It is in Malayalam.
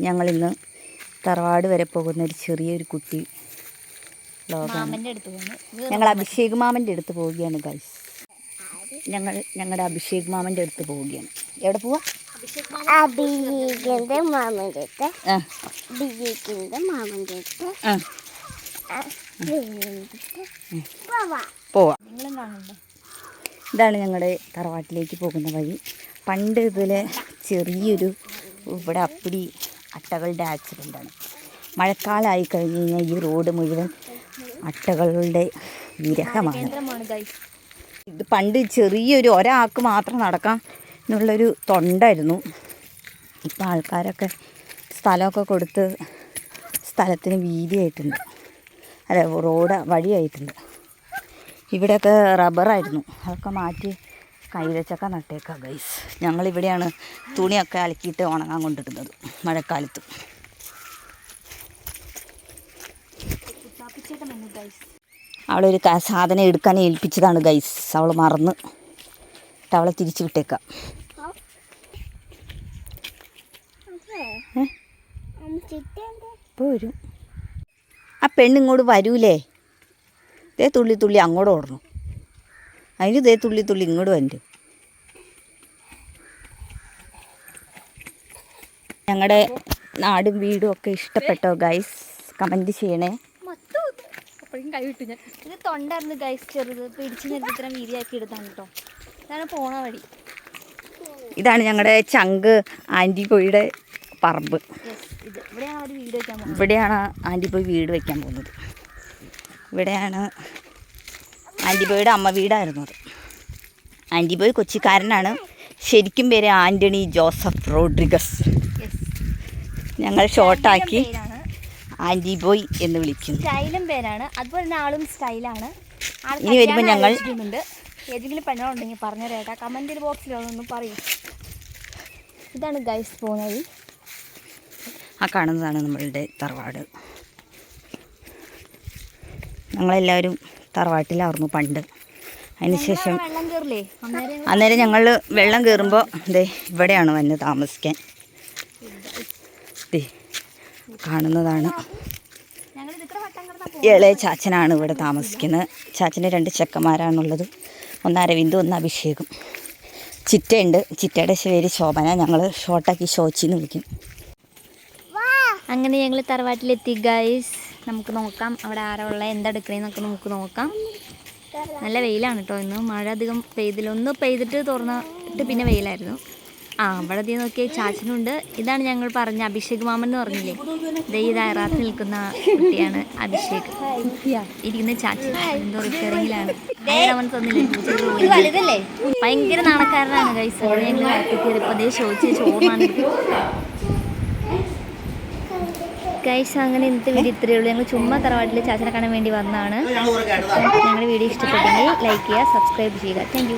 ഞങ്ങളിന്ന് തറവാട് വരെ പോകുന്ന ഒരു ചെറിയൊരു കുട്ടി ഞങ്ങൾ അഭിഷേക് മാമന്റെ അടുത്ത് പോവുകയാണ് ഗൈസ് ഞങ്ങൾ ഞങ്ങളുടെ അഭിഷേക് മാമന്റെ അടുത്ത് പോവുകയാണ്. എവിടെ പോവാ? അഭിഷേക് മാമന്റെ അടുത്ത് മാമന്റെ അടുത്ത്. പോവാ. ഇതാണ് ഞങ്ങളുടെ തറവാട്ടിലേക്ക് പോകുന്ന വഴി. പണ്ട് ഇതിലെ ചെറിയൊരു ഇവിടെ അപ്പിടി അട്ടകളുടെ ആക്സിഡന്റാണ്. മഴക്കാലമായി കഴിഞ്ഞ് കഴിഞ്ഞാൽ ഈ റോഡ് മുഴുവൻ അട്ടകളുടെ വിരഹമാണ്. ഇത് പണ്ട് ചെറിയൊരു ഒരാൾക്ക് മാത്രം നടക്കാം എന്നുള്ളൊരു തൊണ്ടായിരുന്നു ഇപ്പം ആൾക്കാരൊക്കെ സ്ഥലമൊക്കെ കൊടുത്ത് സ്ഥലത്തിന് വീതിയായിട്ടുണ്ട്. അല്ല റോഡ് വഴിയായിട്ടുണ്ട്. ഇവിടെയൊക്കെ റബ്ബറായിരുന്നു. അതൊക്കെ മാറ്റി കൈവച്ചൊക്കെ നട്ടേക്കാം ഗൈസ് ഞങ്ങളിവിടെയാണ് തുണിയൊക്കെ അലക്കിയിട്ട് ഉണങ്ങാൻ കൊണ്ടിടുന്നത് മഴക്കാലത്ത്. കുട്ടാപ്പിച്ചേട്ടൻ ഒരു സാധനം എടുക്കാൻ ഏൽപ്പിച്ചതാണ് ഗൈസ് അവൾ മറന്ന് അവളെ തിരിച്ചു വിട്ടേക്കാം. ഇപ്പോൾ വരും. ആ പെണ്ണിങ്ങോട്ട് വരൂലേ? ഇതേ തുള്ളി തുള്ളി അങ്ങോട്ട് ഓടണം. അതിന് ഇതേ തുള്ളി തുള്ളി ഇങ്ങോട്ട് വരണ്ട്. ഞങ്ങളുടെ നാടും വീടും ഒക്കെ ഇഷ്ടപ്പെട്ടോ ഗൈസ് കമന്റ് ചെയ്യണേ. മൊത്തം അപ്പോഴും കൈ വിട്ടു ഞാൻ. ഇത് തൊണ്ടായിരുന്നു ഗൈസ് ചെറുത്. പിടിച്ച് ഞാൻ ഇത്ര വീതിയാക്കി എടുത്താണ് കേട്ടോ ഇതാണ് പോണ വഴി. ഇതാണ് ഞങ്ങളുടെ ചങ്ക് ആന്റിപ്പോയുടെ പറമ്പ്. യെസ് ഇത് ഇവിടെയാണ് വീട് വെക്കാൻ ഇവിടെയാണ് ആന്റിപ്പോയി വീട് വയ്ക്കാൻ പോകുന്നത്. ഇവിടെയാണ് ആന്റിബോയുടെ അമ്മ വീടായിരുന്നു അത്. ആന്റിബോയ് കൊച്ചിക്കാരനാണ്. ശരിക്കും പേര് ആന്റണി ജോസഫ് റോഡ്രിഗസ്. ഞങ്ങൾ ഷോർട്ടാക്കി ആന്റിബോയ് എന്ന് വിളിക്കുന്നു. സ്റ്റൈലും പേരാണ്. അതുപോലെ തന്നെ ആളും സ്റ്റൈലാണ്. ഇനി വരുമ്പോൾ ഞങ്ങൾ- ഏതെങ്കിലും പെണ്ണുണ്ടെങ്കിൽ പറഞ്ഞു തരേട്ടാ കമന്റ് ബോക്സിൽ ഒന്ന് പറയൂ. ഇതാണ് ഗൈസ് പോകുന്നത് ആ കാണുന്നതാണ് നമ്മളുടെ തറവാട്. ഞങ്ങളെല്ലാവരും തറവാട്ടിലായിരുന്നു പണ്ട്. അതിനുശേഷം അന്നേരം ഞങ്ങൾ വെള്ളം കയറുമ്പോൾ ദേ ഇവിടെയാണ് വന്ന് താമസിക്കാൻ. ദേ കാണുന്നതാണ്. ഇളയ ചാച്ചനാണ് ഇവിടെ താമസിക്കുന്നത്. ചാച്ചന് രണ്ട് ചെക്കന്മാരാണുള്ളത്. ഒന്ന് അരവിന്ദ് ഒന്ന് അഭിഷേകും. ചിറ്റയുണ്ട്. ചിറ്റയുടെ പേര് ശോഭന. ഞങ്ങൾ ഷോർട്ടാക്കി ഷോച്ചിന്ന് വിളിക്കും. അങ്ങനെ ഞങ്ങൾ തറവാട്ടിലെത്തി ഗൈസ് നമുക്ക് നോക്കാം. അവിടെ ആരാ ഉള്ളത് എന്തെടുക്കണേന്നൊക്കെ നമുക്ക് നോക്കാം. നല്ല വെയിലാണ് കേട്ടോ ഇന്ന്. മഴ അധികം പെയ്തില്ല. ഒന്ന് പെയ്തിട്ട് തുറന്നിട്ട് പിന്നെ വെയിലായിരുന്നു. ആ അവിടെ അധികം നോക്കിയ ചാച്ചനുണ്ട്. ഇതാണ് ഞങ്ങൾ പറഞ്ഞ അഭിഷേക് മാമൻ എന്ന് പറഞ്ഞില്ലേ? ദേ ഈ ദയറാത്ത് നിൽക്കുന്ന കുട്ടിയാണ് അഭിഷേക്. ഇരിക്കുന്ന ചാച്ചൻ. എന്തോ റിപ്പയറിങ്ങിലാണ്. അവൻ തന്നില്ലേ? ഭയങ്കര നാണക്കാരനാണ് കൈസ് ഞങ്ങൾ കയറിയപ്പോൾ അതേ ചോദിച്ച് ചോറിനാണ് ഗൈസ് അങ്ങനെ ഇന്നത്തെ വീഡിയോ ഇത്രയേ ഉള്ളൂ. ഞങ്ങൾ ചുമ്മാ തറവാട്ടിൽ ചാച്ചനെ കാണാൻ വേണ്ടി വന്നതാണ്. ഞങ്ങളുടെ വീഡിയോ ഇഷ്ടപ്പെട്ടെങ്കിൽ ലൈക്ക് ചെയ്യുക സബ്സ്ക്രൈബ് ചെയ്യുക. താങ്ക്